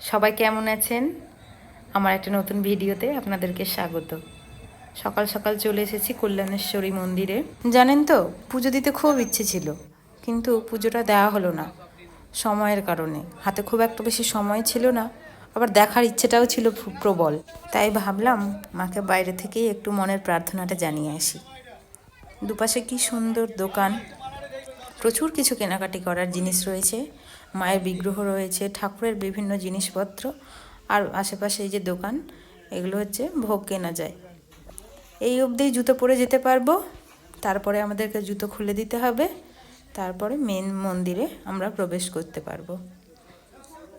সবাই কেমন আছেন? আমার একটা নতুন ভিডিওতে আপনাদেরকে স্বাগত। সকাল সকাল চলে এসেছি কল্যাণেশ্বরী মন্দিরে। জানেন তো, পুজো দিতে খুব ইচ্ছে ছিল, কিন্তু পুজোটা দেওয়া হলো না, সময়ের কারণে। হাতে খুব একটা বেশি সময় ছিল না, আবার দেখার ইচ্ছেটাও ছিল প্রবল। তাই ভাবলাম, মাকে বাইরে থেকেই একটু মনের প্রার্থনাটা জানিয়ে আসি। দুপাশে কি সুন্দর দোকান প্রচুর কিছু কেনাকাটি করার জিনিস রয়েছে। মায়ের বিগ্রহ রয়েছে, ঠাকুরের বিভিন্ন জিনিসপত্র, আর আশেপাশে এই যে দোকান, এগুলো হচ্ছে ভোগ কেনা যায়। এই অবধি জুতো পরে যেতে পারব। তারপরে আমাদেরকে জুতো খুলে দিতে হবে। তারপরে মেন মন্দিরে আমরা প্রবেশ করতে পারব।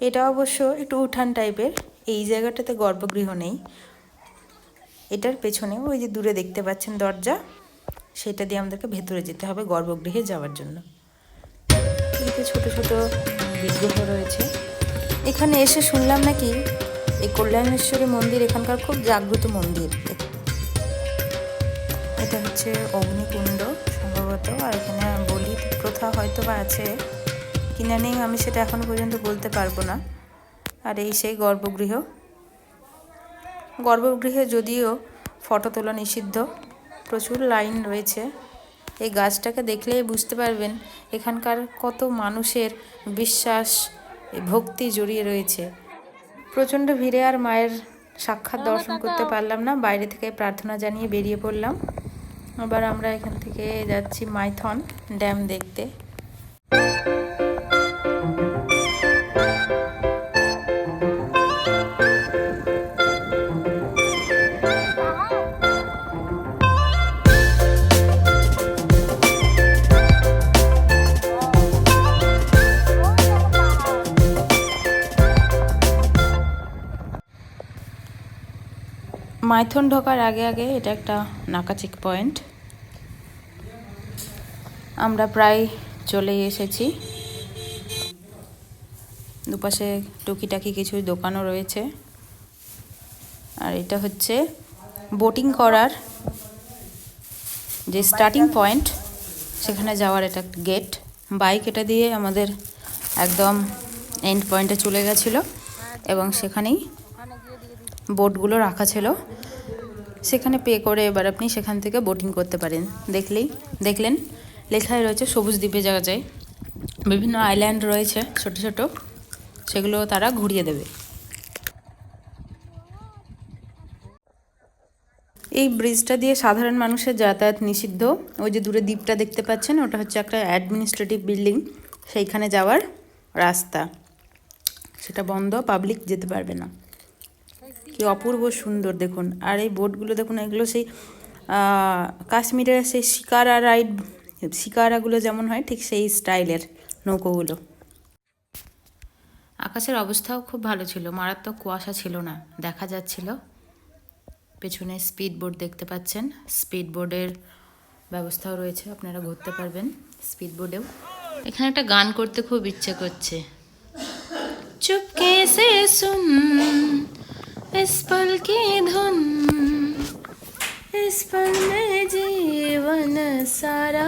এটা অবশ্য একটু উঠান টাইপের, এই জায়গাটাতে গর্ভগৃহ নেই। এটার পেছনে ওই যে দূরে দেখতে পাচ্ছেন দরজা, সেটা দিয়ে আমাদেরকে ভেতরে যেতে হবে গর্ভগৃহে যাওয়ার জন্য। এদিকে ছোট ছোট বিগ্রহ রয়েছে। এখানে এসে শুনলাম নাকি এই কল্যাণেশ্বরী মন্দির এখানকার খুব জাগ্রত মন্দির। এটা হচ্ছে অগ্নিকুণ্ড সম্ভবত, আর এখানে বলি প্রথা হয়তো বা আছে কিনা নেই, আমি সেটা এখনও পর্যন্ত বলতে পারব না। আর এই সেই গর্ভগৃহ। গর্ভগৃহে যদিও ফটো তোলা নিষিদ্ধ, প্রচুর লাইন রয়েছে। এই গাছটাকে দেখলেই বুঝতে পারবেন এখানকার কত মানুষের বিশ্বাস ভক্তি জড়িয়ে রয়েছে। প্রচণ্ড ভিড়ে আর মায়ের সাক্ষাৎ দর্শন করতে পারলাম না বাইরে থেকে প্রার্থনা জানিয়ে বেরিয়ে পড়লাম। আবার আমরা এখান থেকে যাচ্ছি মাইথন ড্যাম দেখতে। মাইথন ঢোকার আগে আগে এটা একটা নাকা চেক পয়েন্ট। আমরা প্রায় চলে এসেছি। দুপাশে টুকিটাকি কিছু দোকানও রয়েছে। আর এটা হচ্ছে বোটিং করার যে স্টার্টিং পয়েন্ট সেখানে যাওয়ার এটা গেট বাইক এটা দিয়ে আমাদের একদম এন্ড পয়েন্টে চলে গেছিল এবং সেখানেই বোটগুলো রাখা ছিল। সেখানে পে করে এবার আপনি সেখান থেকে বোটিং করতে পারেন। দেখলেই, দেখলেন, লেখায় রয়েছে সবুজ দ্বীপে যাওয়া যায়। বিভিন্ন আইল্যান্ড রয়েছে ছোট ছোট, সেগুলো তারা ঘুরিয়ে দেবে। এই ব্রিজটা দিয়ে সাধারণ মানুষের যাতায়াত নিষিদ্ধ। ওই যে দূরে দ্বীপটা দেখতে পাচ্ছেন, ওটা হচ্ছে একটা অ্যাডমিনিস্ট্রেটিভ বিল্ডিং সেইখানে যাওয়ার রাস্তা। সেটা বন্ধ পাবলিক যেতে পারবে না। কি অপূর্ব সুন্দর দেখুন। আর এই বোটগুলো দেখুন, এগুলো সেই কাশ্মীরের সেই শিকারা রাইড, শিকারাগুলো যেমন হয়, ঠিক সেই স্টাইলের নৌকোগুলো। আকাশের অবস্থাও খুব ভালো ছিল, মারাত্মক কুয়াশা ছিল না, দেখা যাচ্ছিল। পেছনে স্পিড বোর্ড দেখতে পাচ্ছেন স্পিড বোর্ডের ব্যবস্থাও রয়েছে, আপনারা ঘুরতে পারবেন স্পিড বোর্ডেও এখানে একটা গান করতে খুব ইচ্ছে করছে। চুপকে সে সুন इस पल की धुन इस पल में जीवन सारा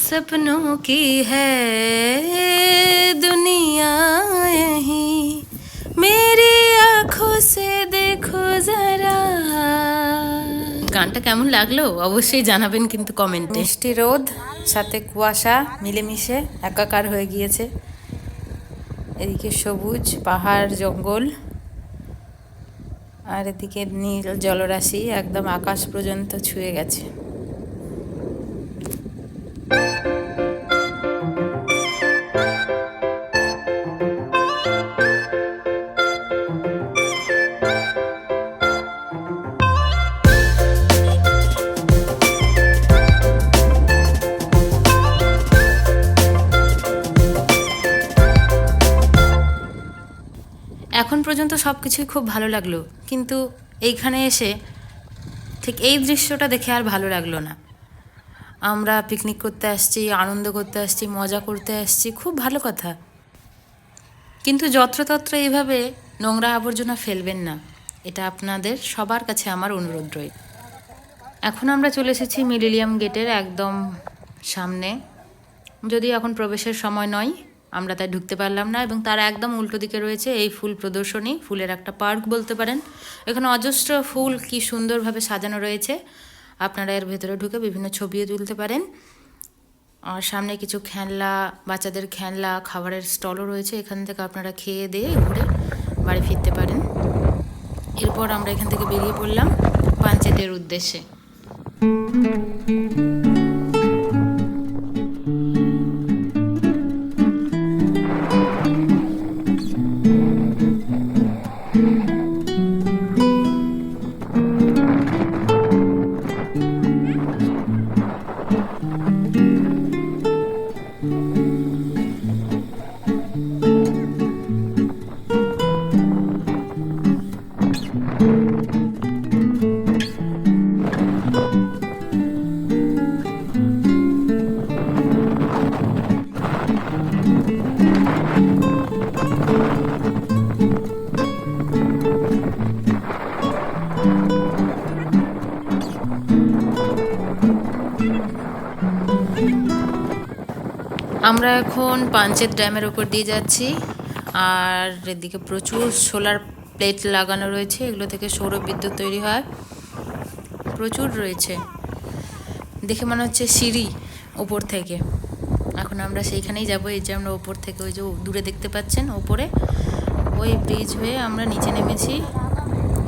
सपनों की है दुनिया यही मेरी आंखों से देखो जरा গানটা কেমন লাগলো অবশ্যই জানাবেন কিন্তু কমেন্টে মিষ্টি রোদ সাথে কুয়াশা মিলেমিশে একাকার হয়ে গিয়েছে এদিকে সবুজ পাহাড় জঙ্গল। আর এদিকে নীল জলরাশি একদম আকাশ পর্যন্ত ছুঁয়ে গেছে। পর্যন্ত সব কিছুই খুব ভালো লাগল। কিন্তু এইখানে এসে ঠিক এই দৃশ্যটা দেখে আর ভালো লাগল না। আমরা পিকনিক করতে আসছি, আনন্দ করতে আসছি, মজা করতে আসছি, খুব ভালো কথা। কিন্তু যত্রতত্র এইভাবে নোংরা আবর্জনা ফেলবেন না। এটা আপনাদের সবার কাছে আমার অনুরোধ রয়ে এখন আমরা চলে এসেছি মিলিলিয়াম গেটের একদম সামনে। যদি এখন প্রবেশের সময় নয় আমরা তাই ঢুকতে পারলাম না এবং তার একদম উল্টো দিকে রয়েছে এই ফুল প্রদর্শনী, ফুলের একটা পার্ক বলতে পারেন। এখানে অজস্র ফুল কি সুন্দরভাবে সাজানো রয়েছে। আপনারা এর ভেতরে ঢুকে বিভিন্ন ছবিও তুলতে পারেন। আর সামনে কিছু খেলনা, বাচ্চাদের খেলনা, খাবারের স্টলও রয়েছে। এখান থেকে আপনারা খেয়ে দিয়ে ঘুরে বাড়ি ফিরতে পারেন। এরপর আমরা এখান থেকে বেরিয়ে পড়লাম পাঞ্চেতের উদ্দেশ্যে। আমরা এখন পাঞ্চেত ড্যামের ওপর দিয়ে যাচ্ছি, আর এদিকে প্রচুর সোলার প্লেট লাগানো রয়েছে, এগুলো থেকে সৌর বিদ্যুৎ তৈরি হয়। প্রচুর রয়েছে। দেখে মনে হচ্ছে সিঁড়ি ওপর থেকে। এখন আমরা সেইখানেই যাব, এই যে আমরা ওপর থেকে, ওই যে দূরে দেখতে পাচ্ছেন ওপরে ওই ব্রিজ হয়ে আমরা নিচে নেমেছি।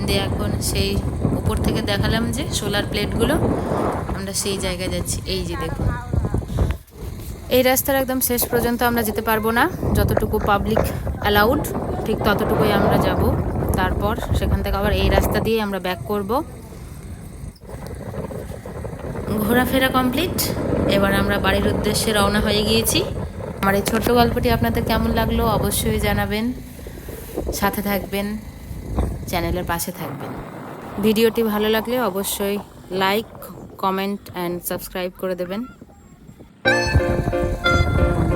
দিয়ে এখন সেই উপর থেকে দেখালাম যে সোলার প্লেটগুলো। আমরা সেই জায়গায় যাচ্ছি। এই যে দেখুন। এই রাস্তার একদম শেষ পর্যন্ত আমরা যেতে পারব না। যতটুকু পাবলিক অ্যালাউড ঠিক ততটুকুই আমরা যাব। তারপর সেখান থেকে আবার এই রাস্তা দিয়ে আমরা ব্যাক করব। ঘোরাফেরা কমপ্লিট এবার আমরা বাড়ির উদ্দেশ্যে রওনা হয়ে গিয়েছি। আমার এই ছোট্ট গল্পটি আপনাদের কেমন লাগল অবশ্যই জানাবেন। সাথে থাকবেন, চ্যানেলের পাশে থাকবেন। ভিডিওটি ভালো লাগলে অবশ্যই লাইক কমেন্ট অ্যান্ড সাবস্ক্রাইব করে দেবেন। Música